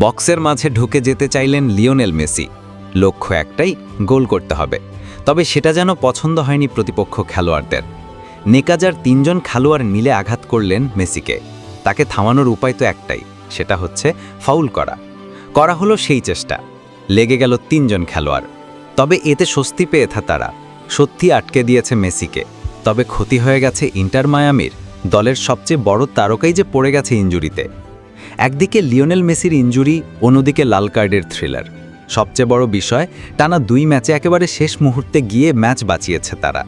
বক্সের মাঝে ঢুকে যেতে চাইলেন লিওনেল মেসি। লক্ষ্য একটাই, গোল করতে হবে। তবে সেটা যেন পছন্দ হয়নি প্রতিপক্ষ খেলোয়াড়দের। নেকাজার তিনজন খেলোয়াড় মিলে আঘাত করলেন মেসিকে। তাকে থামানোর উপায় তো একটাই, সেটা হচ্ছে ফাউল করা। করা হলো সেই চেষ্টা। লেগে গেল তিনজন খেলোয়াড়। তবে এতে স্বস্তি পেয়ে থা তারা। সত্যি আটকে দিয়েছে মেসিকে। তবে ক্ষতি হয়ে গেছে ইন্টার মায়ামির। দলের সবচেয়ে বড় তারকাই যে পড়ে গেছে ইঞ্জুরিতে। একদিকে লিওনেল মেসির ইঞ্জুরি, অন্যদিকে লাল কার্ডের থ্রিলার। সবচেয়ে বড় বিষয়, টানা দুই ম্যাচে একেবারে শেষ মুহূর্তে গিয়ে ম্যাচ বাঁচিয়েছে তারা।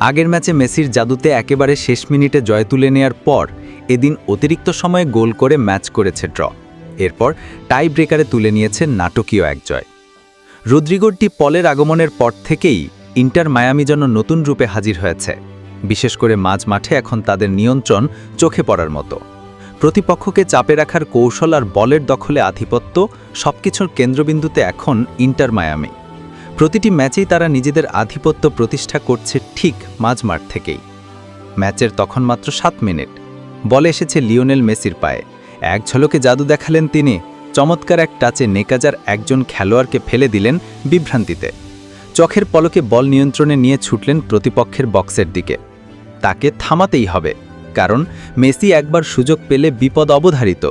আগের ম্যাচে মেসির জাদুতে একেবারে শেষ মিনিটে জয় তুলে নেয়ার পর, এদিন অতিরিক্ত সময়ে গোল করে ম্যাচ করেছে ড্র। এরপর টাই ব্রেকারে তুলে নিয়েছে নাটকীয় এক জয়। রদ্রিগোরটি পলের আগমনের পর থেকেই ইন্টার মায়ামি যেন নতুন রূপে হাজির হয়েছে। বিশেষ করে মাঝ মাঠে এখন তাদের নিয়ন্ত্রণ চোখে পড়ার মতো। প্রতিপক্ষকে চাপে রাখার কৌশল আর বলের দখলে আধিপত্য সবকিছুর কেন্দ্রবিন্দুতে এখন ইন্টার মায়ামি। প্রতিটি ম্যাচেই তারা নিজেদের আধিপত্য প্রতিষ্ঠা করছে ঠিক মাঝমাঠ থেকেই। ম্যাচের তখন মাত্র সাত মিনিট। বলে এসেছে লিওনেল মেসির পায়ে। এক ঝলকে জাদু দেখালেন তিনি। চমৎকার এক টাচে নেকাজার একজন খেলোয়াড়কে ফেলে দিলেন বিভ্রান্তিতে। চোখের পলকে বল নিয়ন্ত্রণে নিয়ে ছুটলেন প্রতিপক্ষের বক্সের দিকে। তাকে থামাতেই হবে। কারণ মেসি একবার সুযোগ পেলে বিপদ অবধারিত।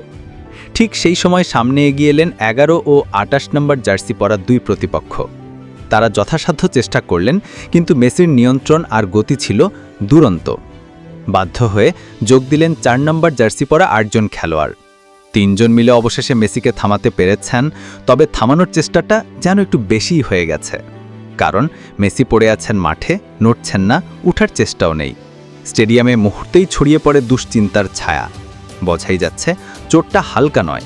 ঠিক সেই সময় সামনে এগিয়ে এলেন এগারো ও আটাশ নম্বর জার্সি পরা দুই প্রতিপক্ষ। তারা যথাসাধ্য চেষ্টা করলেন, কিন্তু মেসির নিয়ন্ত্রণ আর গতি ছিল দুরন্ত। বাধ্য হয়ে যোগ দিলেন চার নম্বর জার্সি পরা আটজন খেলোয়াড়। তিনজন মিলে অবশেষে মেসিকে থামাতে পেরেছেন, তবে থামানোর চেষ্টাটা যেন একটু বেশিই হয়ে গেছে। কারণ মেসি পড়ে আছেন মাঠে, নড়ছেন না, উঠার চেষ্টাও নেই। স্টেডিয়ামে মুহূর্তেই ছড়িয়ে পড়ে দুশ্চিন্তার ছায়া। বোঝাই যাচ্ছে, চোটটা হালকা নয়।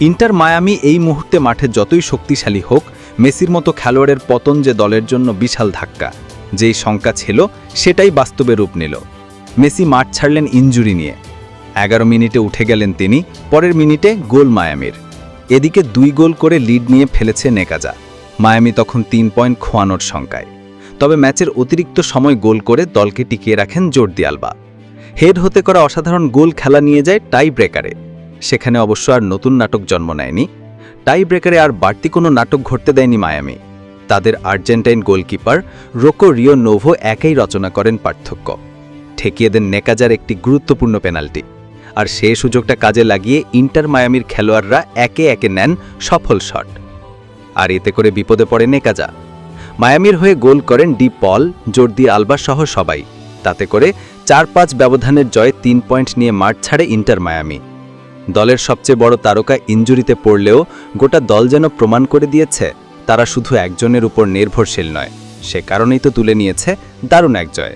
ইন্টার মায়ামি এই মুহূর্তে মাঠে যতই শক্তিশালী হোক, মেসির মতো খেলোয়াড়ের পতন যে দলের জন্য বিশাল ধাক্কা, যেই শঙ্কা ছিল, সেটাই বাস্তবে রূপ নিল। মেসি মাঠ ছাড়লেন ইঞ্জুরি নিয়ে। এগারো মিনিটে উঠে গেলেন তিনি, পরের মিনিটে গোল মায়ামির। এদিকে দুই গোল করে লিড নিয়ে ফেলেছে নেকাজা। মায়ামি তখন তিন পয়েন্ট খোয়ানোর শঙ্কায়। তবে ম্যাচের অতিরিক্ত সময় গোল করে দলকে টিকিয়ে রাখেন জোরদি আলবা। হেড হতে করা অসাধারণ গোল খেলা নিয়ে যায় টাই ব্রেকারে সেখানে অবশ্য আর নতুন নাটক জন্ম নেয়নি। টাই ব্রেকারে আর বাড়তি কোনো নাটক ঘটতে দেয়নি মায়ামি। তাদের Argentine goalkeeper Rocco Rio Novo একাই রচনা করেন পার্থক্য। ঠেকিয়ে দেন নেকাজার একটি গুরুত্বপূর্ণ পেনাল্টি। আর সে সুযোগটা কাজে লাগিয়ে ইন্টার মায়ামির খেলোয়াড়রা একে একে নেন সফল শট। আর এতে করে বিপদে পড়ে নেকাজা। মায়ামির হয়ে গোল করেন ডি পল জোরদি আলবা সহ সবাই। তাতে করে চার পাঁচ ব্যবধানের জয়ে তিন পয়েন্ট নিয়ে মাঠ ছাড়ে ইন্টার মায়ামি। দলের সবচেয়ে বড় তারকা ইঞ্জুরিতে পড়লেও গোটা দল যেন প্রমাণ করে দিয়েছে, তারা শুধু একজনের উপর নির্ভরশীল নয়, সে কারণেই তো তুলে নিয়েছে দারুণ এক জয়।